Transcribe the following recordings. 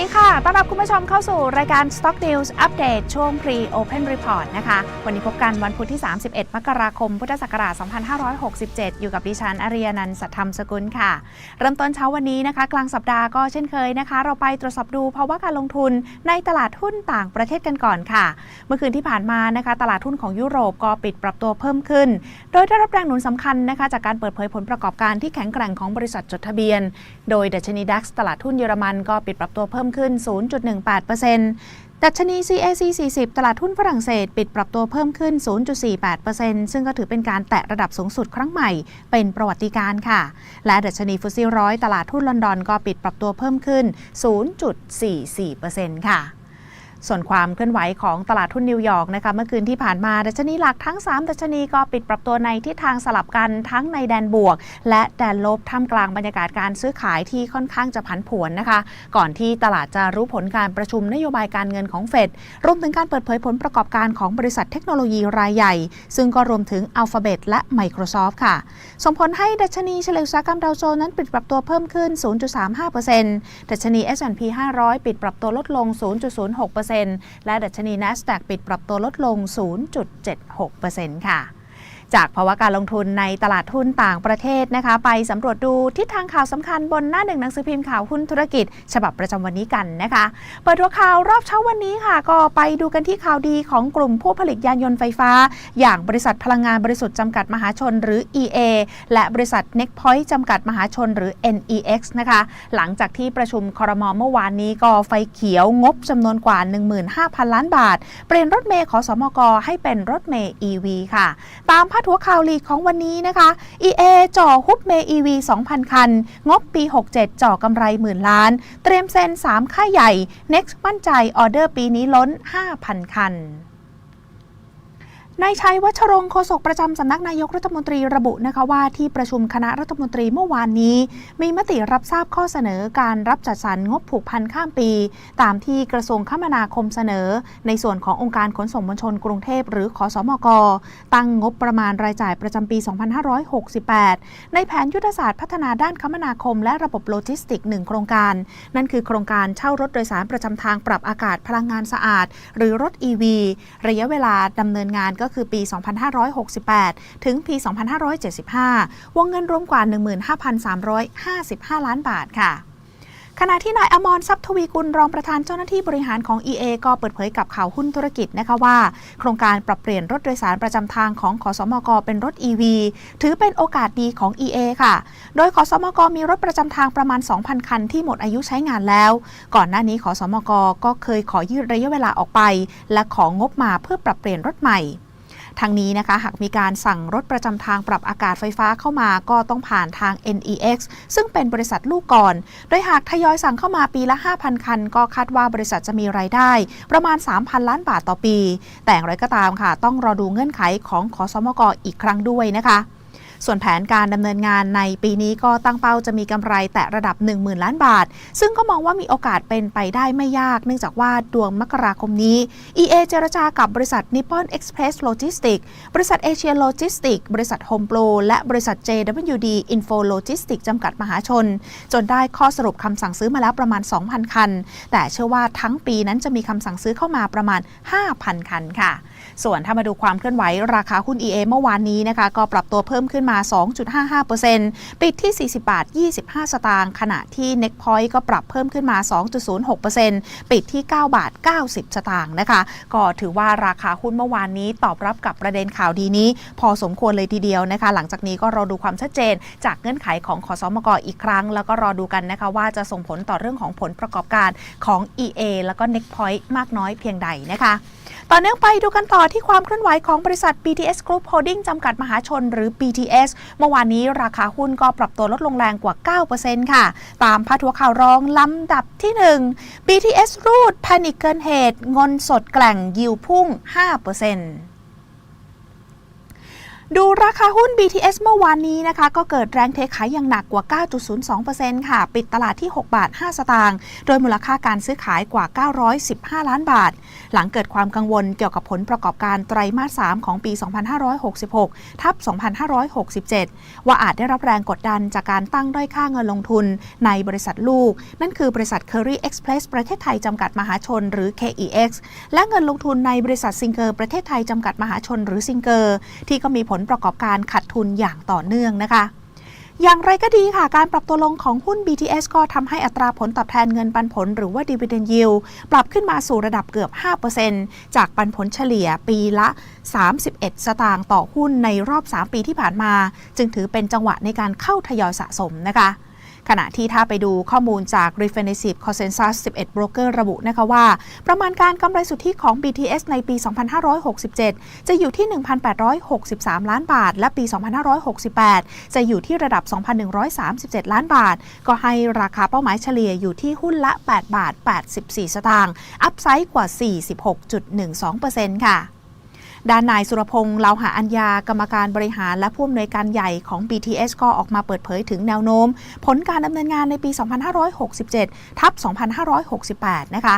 วัสดีค่ะ ต้อนรับคุณผู้ชมเข้าสู่รายการ Stock News Update ช่วง Pre Open Report นะคะ วันนี้พบกันวันพุธที่ 31 มกราคม พุทธศักราช 2567 อยู่กับดิฉัน อรียนันสัทธรรมสกุลค่ะ เริ่มต้นเช้าวันนี้นะคะ กลางสัปดาห์ก็เช่นเคยนะคะ เราไปตรวจสอบดูภาวะการลงทุนในตลาดหุ้นต่างประเทศกันก่อนค่ะ เมื่อคืนที่ผ่านมานะคะ ตลาดหุ้นของยุโรปก็ปิดปรับตัวเพิ่มขึ้น โดยได้รับแรงหนุนสำคัญนะคะ จากการเปิดเผยผลประกอบการที่แข็งแกร่งของบริษัทจดทะเบียน โดยดัชนีดัคตลาดหุ้นเยอรมันก็ปิดปรับตัวเพิ่มขึ้น 0.18%ดัชนี CAC 40 ตลาดหุ้นฝรั่งเศส ปิดปรับตัวเพิ่มขึ้น 0.48%ซึ่งก็ถือเป็นการแตะระดับสูงสุดครั้งใหม่ เป็นประวัติการค่ะ และดัชนีฟุตซี่ร้อยตลาดหุ้นลอนดอนก็ปิดปรับตัวเพิ่มขึ้น 0.44%ค่ะ ส่วนความเคลื่อนไหวของตลาดหุ้นนิวยอร์กนะคะเมื่อคืนที่ผ่านมาดัชนีหลักทั้ง 3 ดัชนีก็ปิดปรับตัวในทิศทางสลับกันทั้งในแดนบวก และแดนลบท่ามกลางบรรยากาศการซื้อขายที่ค่อนข้างจะผันผวนนะคะ ก่อนที่ตลาดจะรู้ผลการประชุมนโยบายการเงินของเฟดรวมถึงการเปิดเผยผลประกอบการของบริษัทเทคโนโลยีรายใหญ่ ซึ่งก็รวมถึง Alphabet และ Microsoft ค่ะ ส่งผลให้ดัชนีเฉลี่ยอุตสาหกรรมดาวโจนส์นั้นปิดปรับตัวเพิ่มขึ้น 0.35%ดัชนี S&P 500 ปิดปรับตัวลดลง 0.06%และดัชนี NASDAQ ปิดปรับตัวลดลง 0.76%ค่ะ จากภาวะการลงทุนในตลาดหุ้นต่างประเทศนะคะ ไปสำรวจดูทิศทางข่าวสำคัญบนหน้าหนึ่งหนังสือพิมพ์ข่าวหุ้นธุรกิจ ฉบับประจำวันนี้กันนะคะ เปิดหัวข่าวรอบเช้าวันนี้ค่ะ ก็ไปดูกันที่ข่าวดีของกลุ่มผู้ผลิตยานยนต์ไฟฟ้า อย่างบริษัทพลังงานบริสุทธิ์จำกัดมหาชนหรือ EA และบริษัท n e c p o i n t จำกัดมหาชนหรือ NEX นะคะ หลังจากที่ประชุมครมเมื่อวานนี้ก็ไฟเขียวงบจำนวนกว่า 15,000 ล้านบาท เปลี่ยนรถเมย์ขอสมกให้เป็นรถเมย์ EV ค่ะ ตามพดหัวข่าวลีกของวันนี้นะคะ EA จ่อฮุบเมย์ EV 2,000 คัน งบปี 67 จ่อกำไรหมื่นล้าน เตรียมเซ็น 3 ค่ายใหญ่ Next มั่นใจออเดอร์ปีนี้ล้น 5,000 คัน นายชัยวัชรงค์โฆษกประจำสำนักนายกรัฐมนตรีระบุนะคะว่าที่ประชุมคณะรัฐมนตรีเมื่อวานนี้ มีมติรับทราบข้อเสนอการรับจัดสรรงบผูกพันข้ามปี ตามที่กระทรวงคมนาคมเสนอ ในส่วนขององค์การขนส่งมวลชนกรุงเทพหรือขอสมก ตั้งงบประมาณรายจ่ายประจำปี 2568 ในแผนยุทธศาสตร์พัฒนาด้านคมนาคม และระบบโลจิสติกส์หนึ่งโครงการ นั่นคือโครงการเช่ารถโดยสารประจำทางปรับอากาศพลังงานสะอาด หรือรถ EV ระยะเวลาดำเนินงานก็คือปี 2568 ถึงปี 2575 วงเงินรวมกว่า 15,355 ล้านบาทค่ะขณะที่นายอมรทรัพย์ทวีกุลรองประธานเจ้าหน้าที่บริหารของ EA ก็เปิดเผยกับข่าวหุ้นธุรกิจนะคะว่า โครงการปรับเปลี่ยนรถโดยสารประจำทางของขอสมกเป็นรถ EV ถือเป็นโอกาสดีของ EA ค่ะ โดยขอสมกมีรถประจำทางประมาณ 2,000 คันที่หมดอายุใช้งานแล้ว ก่อนหน้านี้ขอสมกก็เคยขอยืดระยะเวลาออกไป และของงบมาเพื่อปรับเปลี่ยนรถใหม่ ทางนี้นะคะหากมีการสั่งรถประจำทางปรับอากาศไฟฟ้าเข้ามาก็ต้องผ่านทาง NEX ซึ่งเป็นบริษัทลูกก่อน โดยหากทยอยสั่งเข้ามาปีละ 5,000 คัน ก็คาดว่าบริษัทจะมีรายได้ ประมาณ 3,000 ล้านบาทต่อปี แต่อย่างไรก็ตามค่ะ ต้องรอดูเงื่อนไขของขอสมกอีกครั้งด้วยนะคะ ส่วนแผนการดำเนินงานในปีนี้ก็ตั้งเป้าจะมีกำไรแตะระดับ 10,000 ล้านบาท ซึ่งก็มองว่ามีโอกาสเป็นไปได้ไม่ยาก เนื่องจากว่าดวงมกราคมนี้ EA เจรจากับบริษัท Nippon Express Logistics บริษัท Asia Logistics บริษัท Home Pro และบริษัท JWD Info Logistics จำกัดมหาชน จนได้ข้อสรุปคำสั่งซื้อมาแล้วประมาณ 2,000 คัน แต่เชื่อว่าทั้งปีนั้นจะมีคำสั่งซื้อเข้ามาประมาณ 5,000 คันค่ะ ส่วนถ้ามาดูความเคลื่อนไหวราคาหุ้น EA เมื่อวานนี้นะคะ ก็ปรับตัวเพิ่มขึ้นมา 2.55%ปิดที่ 40 บาท 25 สตางค์ขณะที่ Neckpoint ก็ปรับเพิ่มขึ้นมา 2.06%ปิดที่ 9 บาท 90 สตางค์นะคะ ก็ถือว่าราคาหุ้นเมื่อวานนี้ตอบรับกับประเด็นข่าวดีนี้ พอสมควรเลยทีเดียวนะคะ หลังจากนี้ก็รอดูความชัดเจน จากเงื่อนไขของขอสมกอีกครั้ง แล้วก็รอดูกันนะคะว่าจะส่งผลต่อเรื่องของผลประกอบการของ EA แล้วก็ Neckpoint มากน้อยเพียงใดนะคะ ต่อเนื่องไปดูกันต่อที่ความเคลื่อนไหวของบริษัท BTS Group Holding จำกัดมหาชนหรือ BTS เมื่อวานนี้ราคาหุ้นก็ปรับตัวลดลงแรงกว่า 9%ค่ะ ตามพาดหัวข่าวรองลำดับที่ 1 BTS รูดแพนิคเกินเหตุเงินสดแกล่งยิวพุ่ง 5% ดูราคาหุ้น BTS เมื่อวานนี้นะคะ ก็เกิดแรงเทขายอย่างหนักกว่า 9.02%ค่ะ ปิดตลาดที่ 6 บาท 5 สตางค์ โดยมูลค่าการซื้อขายกว่า 915 ล้านบาท หลังเกิดความกังวลเกี่ยวกับผลประกอบการไตรมาส 3 ของปี 2566 ทับ 2567 ว่าอาจได้รับแรงกดดันจากการตั้งด้อยค่าเงินลงทุนในบริษัทลูก นั่นคือบริษัท Curry Express ประเทศไทยจำกัดมหาชนหรือ KEX และเงินลงทุนในบริษัทซิงเกอร์ประเทศไทยจำกัดมหาชนหรือซิงเกอร์ที่ก็มีผลประกอบการขาดทุนอย่างต่อเนื่องนะคะอย่างไรก็ดีค่ะ การปรับตัวลงของหุ้น BTS ก็ทำให้อัตราผลตอบแทนเงินปันผลหรือว่า dividend yield ปรับขึ้นมาสู่ระดับเกือบ 5%จากปันผลเฉลี่ยปีละ 31 สตางค์ต่อหุ้นในรอบ 3 ปีที่ผ่านมา จึงถือเป็นจังหวะในการเข้าทยอยสะสมนะคะ ขณะที่ถ้าไปดูข้อมูลจาก Refinitive Consensus 11 Broker ระบุนะคะว่า ประมาณการกำไรสุทธิของ BTS ในปี 2567 จะอยู่ที่ 1,863 ล้านบาท และปี 2568 จะอยู่ที่ระดับ 2,137 ล้านบาท ก็ให้ราคาเป้าหมายเฉลี่ยอยู่ที่หุ้นละ 8 บาท 84 สตางค์ อัพไซด์กว่า 46.12%ค่ะ ด้านนายสุรพงษ์เลาหาอัญญากรรมการบริหารและผู้อำนวยการใหญ่ของ BTS ก็ออกมาเปิดเผยถึงแนวโน้ม ผลการดำเนินงานในปี 2567 ทับ 2568 นะคะ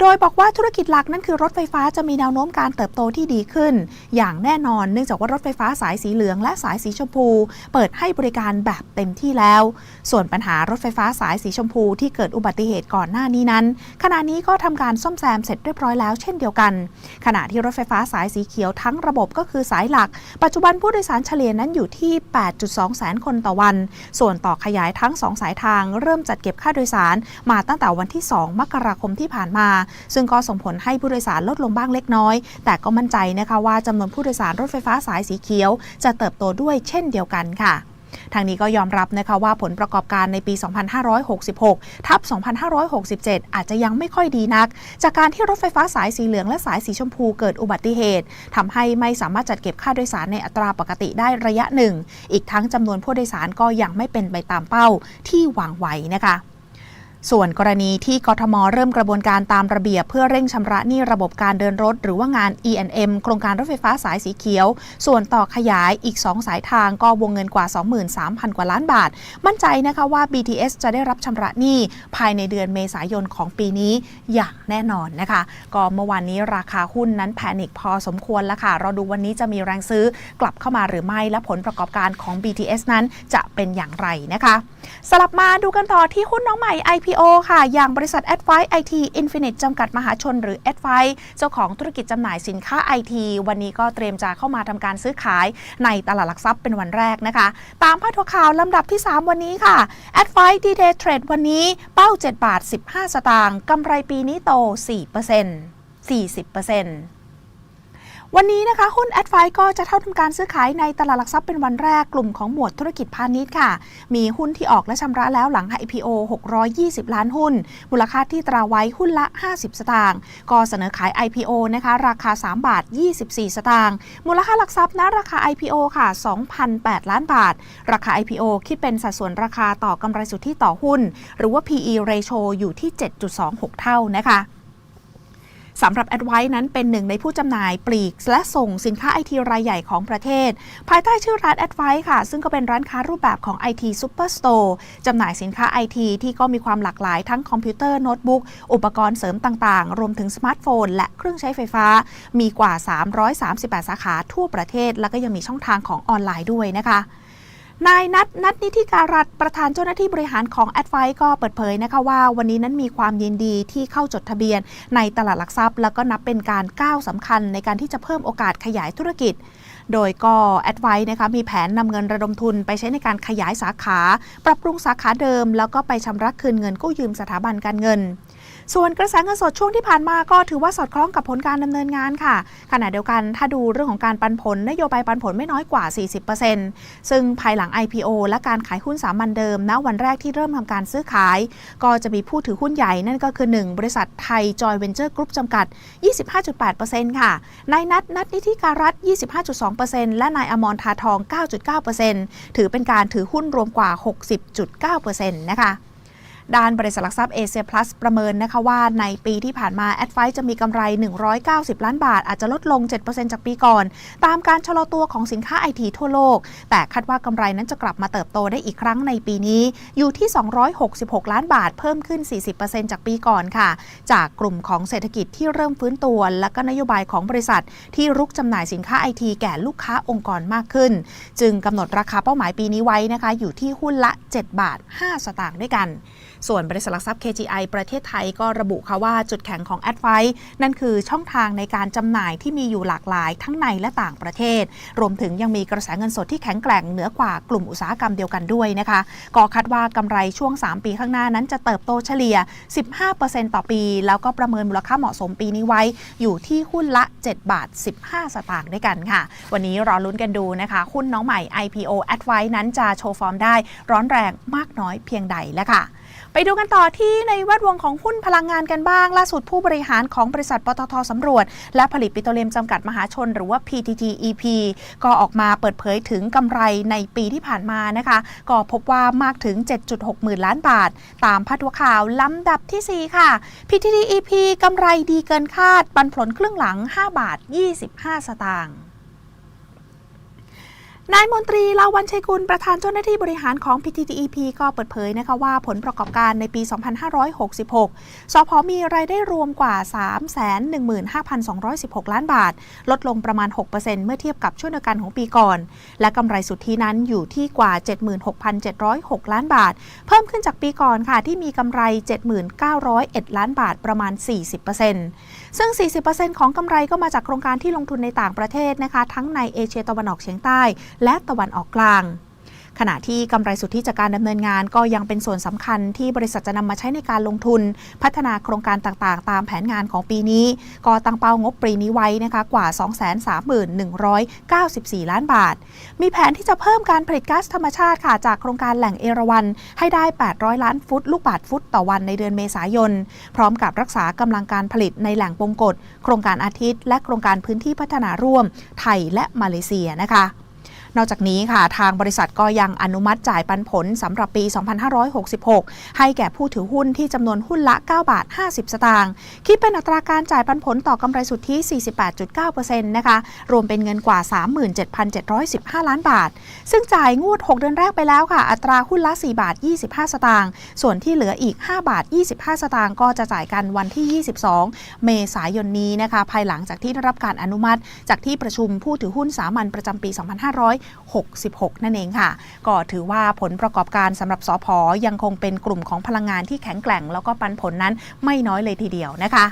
โดยบอกว่าธุรกิจหลักนั่นคือรถไฟฟ้าจะมีแนวโน้มการเติบโตที่ดีขึ้น อย่างแน่นอนเนื่องจากว่ารถไฟฟ้าสายสีเหลืองและสายสีชมพู เปิดให้บริการแบบเต็มที่แล้ว ส่วนปัญหารถไฟฟ้าสายสีชมพูที่เกิดอุบัติเหตุก่อนหน้านี้นั้น ขณะนี้ก็ทำการซ่อมแซมเสร็จเรียบร้อยแล้วเช่นเดียวกัน ขณะที่รถไฟฟ้าสายสีเขียวทั้งระบบก็คือสายหลัก ปัจจุบันผู้โดยสารเฉลี่ยนั้นอยู่ที่ 8.2 แสนคนต่อวัน ส่วนต่อขยายทั้ง 2 สายทาง เริ่มจัดเก็บค่าโดยสารมาตั้งแต่วันที่ 2 มกราคมที่ผ่านมาซึ่งก็ส่งผลให้ผู้โดยสารลดลงบ้างเล็กน้อย แต่ก็มั่นใจนะคะว่าจำนวนผู้โดยสารรถไฟฟ้าสายสีเขียว จะเติบโตด้วยเช่นเดียวกันค่ะทางนี้ก็ยอมรับนะคะว่าผลประกอบการในปี 2566 ทับ 2567 อาจจะยังไม่ค่อยดีนัก จากการที่รถไฟฟ้าสายสีเหลืองและสายสีชมพูเกิดอุบัติเหตุทำให้ไม่สามารถจัดเก็บค่าโดยสารในอัตราปกติได้ระยะหนึ่ง อีกทั้งจำนวนผู้โดยสารก็ยังไม่เป็นไปตามเป้าที่วางไว้นะคะ ส่วนกรณีที่กทมเริ่มกระบวนการตามระเบียบ เพื่อเร่งชำระหนี้ระบบการเดินรถ หรือว่างาน E&M โครงการรถไฟฟ้าสายสีเขียว ส่วนต่อขยายอีก 2 สายทางก็วงเงินกว่า 23,000 กว่าล้านบาท มั่นใจนะคะว่า BTS จะได้รับชำระหนี้ภายในเดือนเมษายนของปีนี้อย่างแน่นอนนะคะ ก็เมื่อวานนี้ราคาหุ้นนั้นแพนิคพอสมควรแล้วค่ะ เราดูวันนี้จะมีแรงซื้อกลับเข้ามาหรือไม่และผลประกอบการของ BTS นั้นจะเป็นอย่างไรนะคะ สลับมาดูกันต่อที่หุ้นน้องใหม่ IP IPO ค่ะ อย่างบริษัท a d v i IT Infinite จำกัดมหาชนหรือ a d v i เจ้าของธุรกิจจำหน่ายสินค้า IT วันนี้ก็เตรียมจะเข้ามาทำการซื้อขายในตลาดหลักทรัพย์เป็นวันแรกนะคะ ตามพาดหัวข่าวลำดับที่ 3 วันนี้ค่ะ a d v i D Day Trade วันนี้เป้า 7 บาท 15 สตางค์กำไรปีนี้โต 4% 40% วันนี้นะคะ หุ้นแอดไฟก็จะเข้าทำการซื้อขายในตลาดหลักทรัพย์เป็นวันแรกกลุ่มของหมวดธุรกิจพาณิชย์ค่ะ มีหุ้นที่ออกและชำระแล้วหลัง IPO 620 ล้านหุ้น มูลค่าที่ตราไว้หุ้นละ 50 สตางค์ก็เสนอขาย IPO นะคะ ราคา 3 บาท 24 สตางค์มูลค่าหลักทรัพย์นะราคา IPO ค่ะ 2,008 ล้านบาท ราคา IPO คิดเป็นสัดส่วนราคาต่อกำไรสุทธิต่อหุ้น หรือว่า PE ratio อยู่ที่ 7.26 เท่านะคะ สำหรับ a d v i นั้นเป็นหนึ่งในผู้จำหน่ายปลีก และส่งสินค้าไอทีรายใหญ่ของประเทศ ภายใต้ชื่อร้าน a d v i ค่ะ ซึ่งก็เป็นร้านค้ารูปแบบของ IT Superstore จำหน่ายสินค้าไอทีที่ก็มีความหลากหลายทั้งคอมพิวเตอร์โน้ตบุ๊กอุปกรณ์เสริมต่างๆ รวมถึงสมาร์ทโฟน และเครื่องใช้ไฟฟ้า มีกว่า 338 สาขาทั่วประเทศ แล้วก็ยังมีช่องทางของออนไลน์ด้วยนะคะ นายนัทนัทนิธิการัตประธานเจ้าหน้าที่บริหารของ a d v i ก็เปิดเผยนะคะว่าวันนี้นั้นมีความยินดีที่เข้าจดทะเบียน ในตลาดหลักทรัพย์ แล้วก็นับเป็นการก้าวสำคัญในการที่จะเพิ่มโอกาสขยายธุรกิจ โดยก็ a d v i นะคะมีแผนนำเงินระดมทุนไปใช้ในการขยายสาขา ปรับปรุงสาขาเดิม แล้วก็ไปชำระคืนเงินกู้ยืมสถาบันการเงิน ส่วนกระแสเงินสดช่วงที่ผ่านมาก็ถือว่าสอดคล้องกับผลการดำเนินงานค่ะ ขณะเดียวกันถ้าดูเรื่องของการปันผลนโยบายปันผลไม่น้อยกว่า 40%ซึ่งภายหลัง IPO และการขายหุ้นสามัญเดิมณวันแรกที่เริ่มทำการซื้อขาย ก็จะมีผู้ถือหุ้นใหญ่นั่นก็คือ 1 บริษัทไทยจอยเวนเจอร์กรุ๊ปจำกัด 25.8%ค่ะนายนัทนัทนิธิการัต25.2%และนายอมรทาทอง 9.9%ถือเป็นการถือหุ้นรวมกว่า 60.9%นะคะ ด้านบริษัทหลักทรัพย์เอเชียพลัสประเมินนะคะว่าในปีที่ผ่านมาแอดไฟจะมีกำไร 190 ล้านบาท อาจจะลดลง 7%จากปีก่อน ตามการชะลอตัวของสินค้าไอทีทั่วโลก แต่คาดว่ากำไรนั้นจะกลับมาเติบโตได้อีกครั้งในปีนี้ อยู่ที่ 266 ล้านบาท เพิ่มขึ้น 40%จากปีก่อนค่ะ จากกลุ่มของเศรษฐกิจที่เริ่มฟื้นตัว และก็นโยบายของบริษัท ที่รุกจำหน่ายสินค้าไอทีแก่ลูกค้าองค์กรมากขึ้น จึงกำหนดราคาเป้าหมายปีนี้ไว้นะคะอยู่ที่หุ้นละ 7 บาท 5 สตางค์ด้วยกันส่วนบริษัทหลักทรัพย์ KGI ประเทศไทยก็ระบุค่ะว่าจุดแข็งของ a d v i นั่นคือช่องทางในการจำหน่ายที่มีอยู่หลากหลายทั้งในและต่างประเทศ รวมถึงยังมีกระแสเงินสดที่แข็งแกร่งเหนือกว่ากลุ่มอุตสาหกรรมเดียวกันด้วยนะคะก็คาดว่ากำไรช่วง 3 ปีข้างหน้านั้นจะเติบโตเฉลี่ย 15%ต่อปี แล้วก็ประเมินมูลค่าเหมาะสมปีนี้ไว้ อยู่ที่หุ้นละ 7 บาท 15 สตางค์ด้วยกันค่ะ วันนี้รอลุ้นกันดูนะคะ หุ้นน้องใหม่ IPO a d v i นั้นจะโชว์ฟอร์มได้ร้อนแรงมากน้อยเพียงใดแล้วค่ะ ไปดูกันต่อที่ในแวดวงของหุ้นพลังงานกันบ้าง ล่าสุดผู้บริหารของบริษัทปตทสำรวจ และผลิตปิโตรเลียมจำกัดมหาชน หรือว่า PTTEP ก็ออกมาเปิดเผยถึงกำไรในปีที่ผ่านมานะคะ ก็พบว่ามากถึง 7.6 หมื่นล้านบาท ตามพัดหัวข่าวลำดับทีสี่ 4 ค่ะ PTTEP กำไรดีเกินคาด ปันผลครึ่งหลัง 5 บาท 25 สตางค์ นายมนตรีลาวันชัยกุลประธานเจ้าหน้าที่บริหารของ PTTEP ก็เปิดเผยนะคะว่าผลประกอบการในปี 2566 สพมีรายได้รวมกว่า 315,216 ล้านบาท ลดลงประมาณ 6%เมื่อเทียบกับช่วงเดียวกันของปีก่อน และกำไรสุทธินั้นอยู่ที่กว่า 76,706 ล้านบาท เพิ่มขึ้นจากปีก่อนค่ะที่มีกำไร 79,001ล้านบาทประมาณ 40% ซึ่ง 40%ของกำไรก็มาจากโครงการที่ลงทุนในต่างประเทศนะคะ ทั้งในเอเชียตะวันออกเฉียงใต้ และตะวันออกกลาง ขณะที่กำไรสุทธิจากการดำเนินงานก็ยังเป็นส่วนสำคัญที่บริษัทจะนำมาใช้ในการลงทุน พัฒนาโครงการต่างๆ ตามแผนงานของปีนี้ ก็ตั้งเป้างบปีนี้ไว้นะคะกว่า 231,194 ล้านบาท มีแผนที่จะเพิ่มการผลิตก๊าซธรรมชาติค่ะจากโครงการแหล่งเอราวันให้ได้ 800 ล้านฟุต ลูกบาศก์ฟุตต่อวันในเดือนเมษายน พร้อมกับรักษากำลังการผลิตในแหล่งปงกฎโครงการอาทิตย์ และโครงการพื้นที่พัฒนาร่วม ไทยและมาเลเซียนะคะ นอกจากนี้ค่ะทางบริษัทก็ยังอนุมัติจ่ายปันผลสำหรับปี 2566 ให้แก่ผู้ถือหุ้นที่จำนวนหุ้นละ 9 บาท 50 สตางค์คิดเป็นอัตราการจ่ายปันผลต่อกำไรสุทธิ 48.9%นะคะรวมเป็นเงินกว่า 37,715 ล้านบาท ซึ่งจ่ายงวด 6 เดือนแรกไปแล้วค่ะ อัตราหุ้นละ 4 บาท 25 สตางค์ส่วนที่เหลืออีก 5 บาท 25 สตางค์ก็จะจ่ายกันวันที่ 22 เมษายนนี้นะคะภายหลังจากที่ได้รับการอนุมัติ จากที่ประชุมผู้ถือหุ้นสามัญประจำปี 2560 66 นั่นเองค่ะ ก็ถือว่าผลประกอบการสำหรับสอพอยังคงเป็นกลุ่มของพลังงานที่แข็งแกร่ง แล้วก็ปันผลนั้นไม่น้อยเลยทีเดียวนะคะ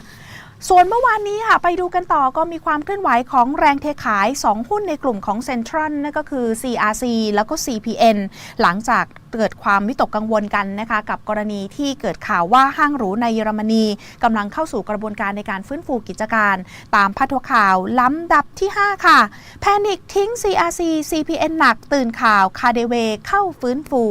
ส่วนเมื่อวานนี้ค่ะไปดูกันต่อก็มีความเคลื่อนไหวของแรงเทขาย 2 หุ้นในกลุ่มของ Central นั่นก็คือ CRC แล้วก็ CPN หลังจากเกิดความวิตกกังวลกันนะคะกับกรณีที่เกิดข่าวว่าห้างหรูในเยอรมนีกำลังเข้าสู่กระบวนการในการฟื้นฟูกิจการ ตามพัดหัวข่าวล้ำดับที่ 5 ค่ะ แพนิกทิ้ง CRC CPN หนักตื่นข่าวคาเดเวเข้าฟื้นฟู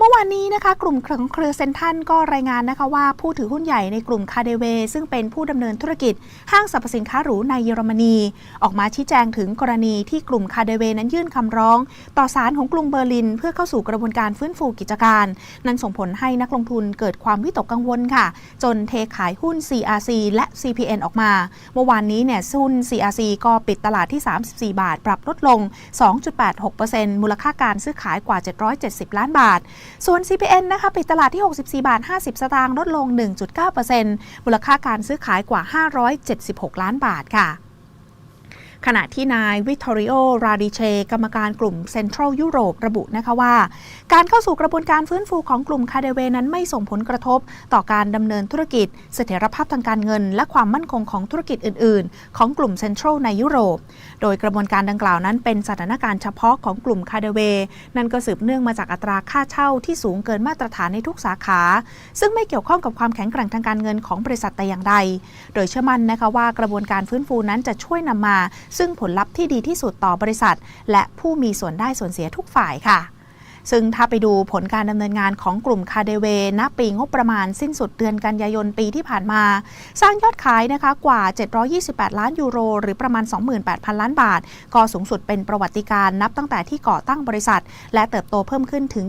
เมื่อวานนี้นะคะกลุ่มของเครือเซนทันก็รายงานนะคะว่าผู้ถือหุ้นใหญ่ในกลุ่มคาเดเว ซึ่งเป็นผู้ดำเนินธุรกิจ ห้างสรรพสินค้าหรูในเยอรมนี ออกมาชี้แจงถึงกรณีที่กลุ่มคาเดเวนั้นยื่นคำร้อง ต่อศาลของกรุงเบอร์ลิน เพื่อเข้าสู่กระบวนการฟื้นฟูกิจการ นั้นส่งผลให้นักลงทุนเกิดความวิตกกังวลค่ะ จนเทขายหุ้น CRC และ CPN ออกมา เมื่อวานนี้เนี่ยหุ้น CRC ก็ปิดตลาดที่ 34 บาท ปรับลดลง 2.86%มูลค่าการซื้อขายกว่า 770 ล้านบาทส่วน CPN นะคะปิดตลาดที่ 64 บาท 50 สตางค์ลดลง 1.9%มูลค่าการซื้อขายกว่า 576 ล้านบาทค่ะ ขณะที่นายวิทอริโอ ราดิเช กรรมการกลุ่มเซ็นทรัลยุโรประบุนะคะว่า การเข้าสู่กระบวนการฟื้นฟูของกลุ่มคาเดเวนั้นไม่ส่งผลกระทบ ต่อการดำเนินธุรกิจ เสถียรภาพทางการเงิน และความมั่นคงของธุรกิจอื่น ๆ ของกลุ่มเซ็นทรัลในยุโรป โดยกระบวนการดังกล่าวนั้นเป็นสถานการณ์เฉพาะของกลุ่มคาเดเวนั่นก็สืบเนื่องมาจากอัตราค่าเช่าที่สูงเกินมาตรฐานในทุกสาขา ซึ่งไม่เกี่ยวข้องกับความแข็งแกร่งทางการเงินของบริษัทแต่อย่างใด โดยเชื่อมั่นนะคะว่ากระบวนการฟื้นฟูนั้นจะช่วยนำมาซึ่งผลลัพธ์ที่ดีที่สุดต่อบริษัท และผู้มีส่วนได้ส่วนเสียทุกฝ่ายค่ะซึ่งถ้าไปดูผลการดำเนินงานของกลุ่มคาเดเวณปีงบประมาณสิ้นสุดเดือนกันยายนปีที่ผ่านมา สร้างยอดขายนะคะกว่า 728 ล้านยูโร หรือประมาณ 28,000 ล้านบาท ก็สูงสุดเป็นประวัติการนับตั้งแต่ที่ก่อตั้งบริษัท และเติบโตเพิ่มขึ้นถึง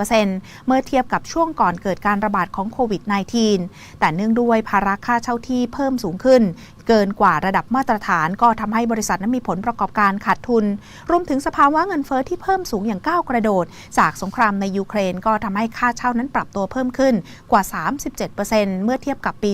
24%เมื่อเทียบกับช่วงก่อนเกิดการระบาดของโควิด -19 แต่เนื่องด้วยภาระค่าเช่าที่เพิ่มสูงขึ้น เกินกว่าระดับมาตรฐาน ก็ทำให้บริษัทนั้นมีผลประกอบการขาดทุน รวมถึงสภาวะเงินเฟอ้อที่เพิ่มสูงอย่างก้าวกระโดด จากสงครามในยูเครนก็ทำให้ค่าเช่านั้นปรับตัวเพิ่มขึ้นกว่า 37%เมื่อเทียบกับปี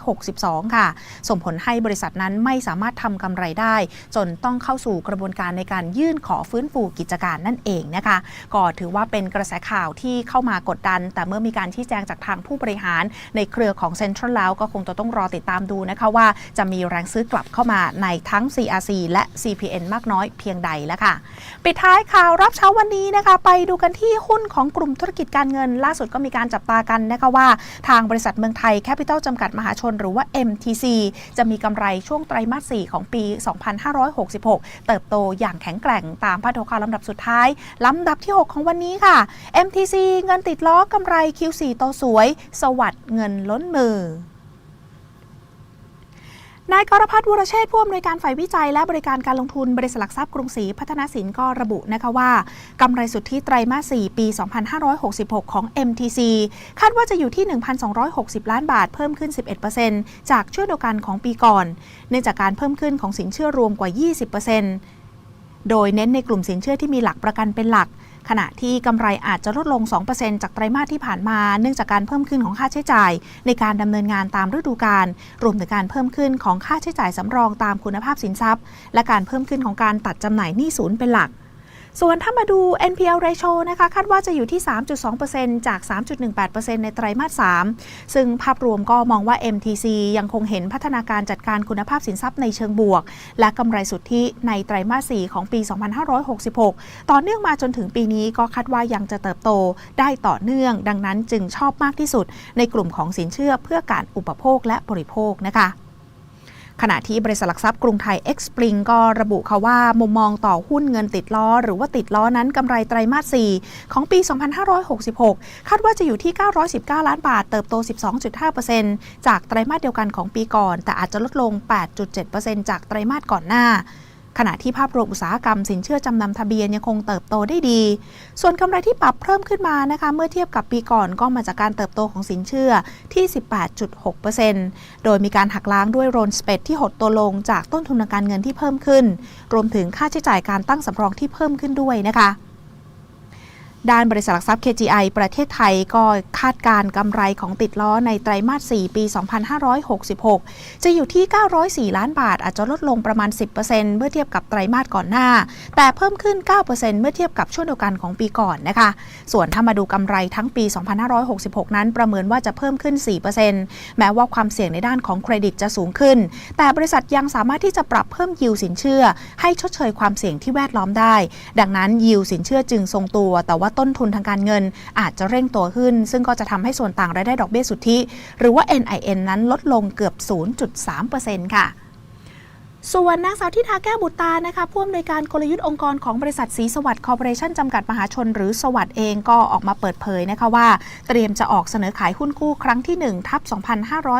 2562 ค่ะ ส่งผลให้บริษัทนั้นไม่สามารถทำกำไรได้ จนต้องเข้าสู่กระบวนการในการยื่นขอฟื้นฟูกิจการนั่นเองนะคะก็ถือว่าเป็นกระแสข่าวที่เข้ามากดดัน แต่เมื่อมีการชี้แจงจากทางผู้บริหารในเครือของเซ็นทรัลแล้วก็คงจะต้องรอติดตามดูนะคะว่าจะมีแรงซื้อกลับเข้ามาในทั้ง CRC และ CPN มากน้อยเพียงใดแล้วค่ะ ปิดท้ายข่าวรับเช้าวันนี้นะคะ ไปดูกันที่หุ้นของกลุ่มธุรกิจการเงิน ล่าสุดก็มีการจับตากันนะคะว่า ทางบริษัทเมืองไทยแคปิตอลจำกัดมหาชนหรือว่า MTC จะมีกำไรช่วงไตรมาส 4 ของปี 2566 เติบโตอย่างแข็งแกร่งตามพาดหัวข่าวลำดับสุดท้าย ลำดับที่ 6 ของวันนี้ค่ะ MTC เงินติดล้อกำไร Q4 โตสวย สวัสด์เงินล้นมือ นายกรพัฒน์วรเชษฐ์ผู้อำนวยการฝ่ายวิจัย และบริการการลงทุนบริษัทหลักทรัพย์กรุงศรีพัฒนาสินก็ระบุนะคะว่ากำไรสุทธิไตรมาส 4 ปี 2566 ของ MTC คาดว่าจะอยู่ที่ 1,260 ล้านบาทเพิ่มขึ้น 11%จากช่วงเดียวกันของปีก่อน เนื่องจากการเพิ่มขึ้นของสินเชื่อรวมกว่า 20%โดยเน้นในกลุ่มสินเชื่อที่มีหลักประกันเป็นหลัก ขณะที่กำไรอาจจะลดลง 2%จากไตรมาสที่ผ่านมา เนื่องจากการเพิ่มขึ้นของค่าใช้จ่าย ในการดำเนินงานตามฤดูกาลรวมถึงการเพิ่มขึ้นของค่าใช้จ่ายสำรองตามคุณภาพสินทรัพย์ และการเพิ่มขึ้นของการตัดจำหน่ายหนี้ศูนย์เป็นหลัก ส่วนถ้ามาดู NPL ratio นะคะคาดว่าจะอยู่ที่ 3.2%จาก 3.18%ในไตรมาส 3 ซึ่งภาพรวมก็มองว่า MTC ยังคงเห็นพัฒนาการจัดการคุณภาพสินทรัพย์ในเชิงบวก และกำไรสุทธิในไตรมาส 4 ของปี 2566 ต่อเนื่องมาจนถึงปีนี้ก็คาดว่ายังจะเติบโตได้ต่อเนื่อง ดังนั้นจึงชอบมากที่สุด ในกลุ่มของสินเชื่อเพื่อการอุปโภคและบริโภคนะคะ ขณะที่บริษัทหลักทรัพย์กรุงไทย X p r i n g ก็ระบุค่ะว่า มุมมองต่อหุ้นเงินติดล้อ หรือว่าติดล้อนั้นกำไรไตรมาส 4 ของปี 2566 คาดว่าจะอยู่ที่ 919 ล้านบาท เติบโต 12.5%จากไตรมาสเดียวกันของปีก่อน แต่อาจจะลดลง 8.7%จากไตรมาสก่อนหน้า ขณะที่ภาพรวมอุตสาหกรรมสินเชื่อจำนำทะเบียนยังคงเติบโตได้ดี ส่วนกำไรที่ปรับเพิ่มขึ้นมานะคะ เมื่อเทียบกับปีก่อนก็มาจากการเติบโตของสินเชื่อที่ 18.6%โดยมีการหักล้างด้วยโรนสเปดที่หดตัวลงจากต้นทุนการเงินที่เพิ่มขึ้น รวมถึงค่าใช้จ่ายการตั้งสำรองที่เพิ่มขึ้นด้วยนะคะ ด้านบริษัทหลักทรัพย์ KGI ประเทศไทยก็คาดการกำไรของติดล้อในไตรมาส 4 ปี 2566 จะอยู่ที่ 904 ล้านบาท อาจจะลดลงประมาณ 10%เมื่อเทียบกับไตรมาสก่อนหน้า แต่เพิ่มขึ้น 9%เมื่อเทียบกับช่วงเดียวกันของปีก่อนนะคะ ส่วนถ้ามาดูกำไรทั้งปี 2566 นั้นประเมินว่าจะเพิ่มขึ้น 4%แม้ว่าความเสี่ยงในด้านของเครดิตจะสูงขึ้น แต่บริษัทยังสามารถที่จะปรับเพิ่มยิวสินเชื่อ ให้ชดเชยความเสี่ยงที่แวดล้อมได้ ดังนั้นยิวสินเชื่อจึงทรงตัวแต่ว่าต้นทุนทางการเงิน อาจจะเร่งตัวขึ้น ซึ่งก็จะทำให้ส่วนต่างรายได้ดอกเบี้ยสุทธิ หรือว่า NIN นั้นลดลงเกือบ 0.3%ค่ะ ส่วนนางสาวทิธาแก้วบุตรานะคะผู้อำนวยการกลยุทธ์องค์กรของบริษัทสีสวัสดิ์คอร์ปอเรชั่นจำกัดมหาชน หรือสวัสด์เองก็ออกมาเปิดเผยนะคะว่า เตรียมจะออกเสนอขายหุ้นกู้ครั้งที่ 1 ทับ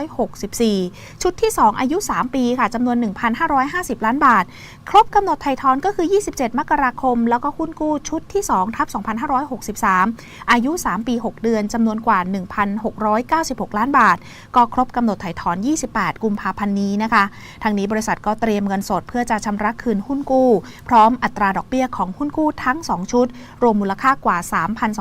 2564 ชุดที่ 2 อายุ 3 ปีค่ะจำนวน 1,550 ล้านบาท ครบกำหนดไถ่ทอนก็คือ 27 มกราคม แล้วก็หุ้นกู้ชุดที่2ทับ2563 อายุ 3 ปี 6 เดือนจำนวนกว่า 1,696 ล้านบาท ก็ครบกำหนดไถ่ถอน 28 กุมภาพันธ์นี้นะคะทางนี้บริษัทก็เตรียมเงินสดเพื่อจะชำระคืนหุ้นกู้ พร้อมอัตราดอกเบี้ยของหุ้นกู้ทั้ง 2 ชุด รวมมูลค่ากว่า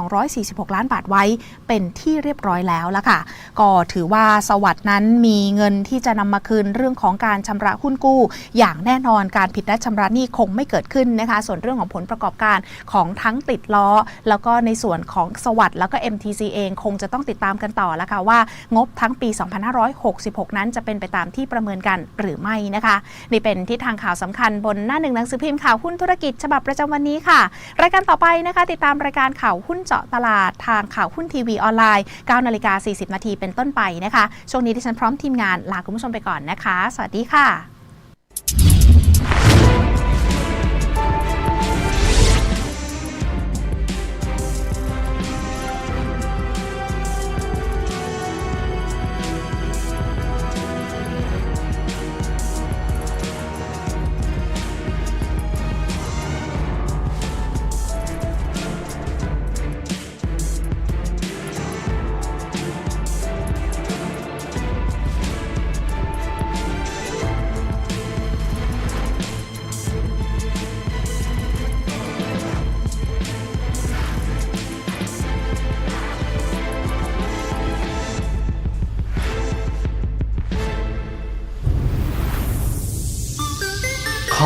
3,246 ล้านบาทไว้ เป็นที่เรียบร้อยแล้วละค่ะ ก็ถือว่าสวัสด์นั้นมีเงินที่จะนำมาคืนเรื่องของการชำระหุ้นกู้ อย่างแน่นอนการผิดนัดชำระหนี้คงไม่เกิดขึ้นนะคะ ส่วนเรื่องของผลประกอบการของทั้งติดล้อ แล้วก็ในส่วนของสวัสด์แล้วก็ MTC เอง คงจะต้องติดตามกันต่อแล้วค่ะว่างบทั้งปี 2566 นั้นจะเป็นไปตามที่ประเมินกันหรือไม่นะคะในเป็นทิศทางข่าวสำคัญบนหน้าหนึ่งหนังสือพิมพ์ข่าวหุ้นธุรกิจฉบับประจำวันนี้ค่ะ รายการต่อไปนะคะ ติดตามรายการข่าวหุ้นเจาะตลาดทางข่าวหุ้นทีวีออนไลน์9นาฬิกา40 นาทีเป็นต้นไปนะคะ ช่วงนี้ที่ฉันพร้อมทีมงานลาคุณผู้ชมไปก่อนนะคะ สวัสดีค่ะ